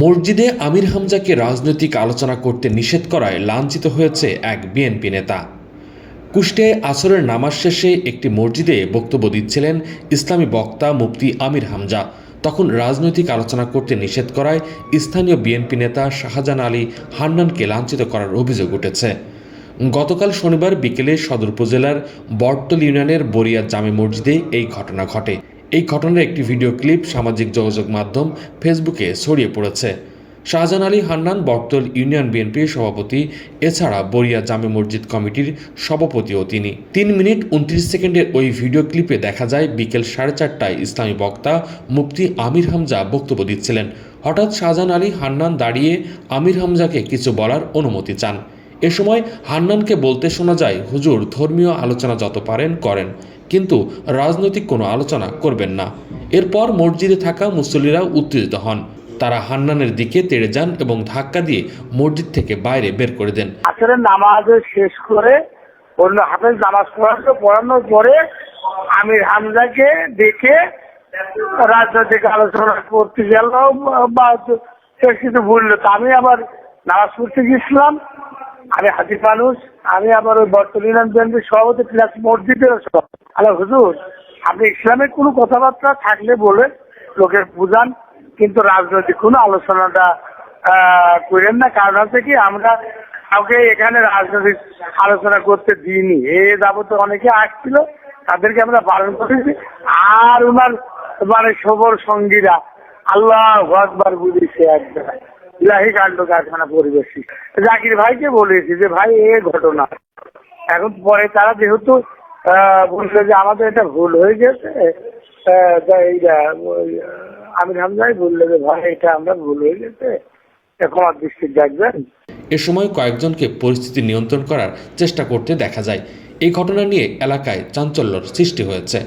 মসজিদে আমির হামজাকে রাজনৈতিক আলোচনা করতে নিষেধ করায় লাঞ্ছিত হয়েছে এক বিএনপি নেতা। কুষ্টিয়ায় আসরের নামাজ শেষে একটি মসজিদে বক্তব্য দিচ্ছিলেন ইসলামী বক্তা মুফতি আমির হামজা। তখন রাজনৈতিক আলোচনা করতে নিষেধ করায় স্থানীয় বিএনপি নেতা শাহজাহান আলী হান্নানকে লাঞ্ছিত করার অভিযোগ উঠেছে। গতকাল শনিবার বিকেলে সদর উপজেলার বটতল ইউনিয়নের বরিয়া জামে মসজিদে এই ঘটনা ঘটে। এই ঘটনার একটি ভিডিও ক্লিপ সামাজিক যোগাযোগ মাধ্যম ফেসবুকে ছড়িয়ে পড়েছে। শাহজাহান আলী হান্নান বটতল ইউনিয়ন বিএনপির সভাপতি, এছাড়া বরিয়া জামে মসজিদ কমিটির সভাপতিও তিনি। তিন মিনিট উনত্রিশ সেকেন্ডের ওই ভিডিও ক্লিপে দেখা যায় বিকেল সাড়ে চারটায় ইসলামী বক্তা মুফতি আমির হামজা বক্তব্য দিচ্ছিলেন। হঠাৎ শাহজাহান আলী হান্নান দাঁড়িয়ে আমির হামজাকে কিছু বলার অনুমতি চান। এ সময় হান্নানকে বলতে শোনা যায়, হুজুর, ধর্মীয় আলোচনা যত পারেন করেন। কিন্তু রাজনৈতিক কোনো আলোচনা করবেন না। এরপর মসজিদে থাকা মুসল্লিরা উত্তেজিত হন। তারা হান্নানের দিকে তেড়ে যান এবং ধাক্কা দিয়ে মসজিদ থেকে বাইরে বের করে দেন। আসরের নামাজ শেষ করে অন্য হাফেজ নামাজ পড়ানো পড়ানোর পরে আমির হামজাকে দেখে রাজনৈতিক আলোচনা করতে গেল বা সে কিছু বলল, তা আমি আবার নামাজ পড়তে গেছিলাম। আমি হাজির মানুষ, আমি আমার ওই বর্তমান বিএনপির সভাপতি প্লাস মসজিদের আলো হুজুর, আপনি ইসলামের কোনো কথাবার্তা থাকলে বলে লোকের বুঝান, কিন্তু রাজনৈতিক কোনো আলোচনাটা করেন না। কারণ হচ্ছে কি, আমরা কাউকে এখানে রাজনৈতিক আলোচনা করতে দিইনি। এ যাবত অনেকে আসছিল, তাদেরকে আমরা পালন করেছি। আর ওনার মানে সবর সঙ্গীরা, আল্লাহ আকবার বুঝেছে একদম ইলাহি কাণ্ড কারখানা পরিবেশী জাকির ভাইকে বলেছি যে, ভাই, এ ঘটনা। এখন পরে তারা যেহেতু বলল যে, আমাদের এটা ভুল হয়ে গেছে। আমির হামজাই বলল যে, ভাই, এটা আমরা ভুল হয়ে গেছে। এখন দৃষ্টি দেখবেন এ সময় কয়েকজনকে পরিস্থিতি নিয়ন্ত্রণ করার চেষ্টা করতে দেখা যায়। এই ঘটনা নিয়ে এলাকায় চাঞ্চল্যর সৃষ্টি হয়েছে।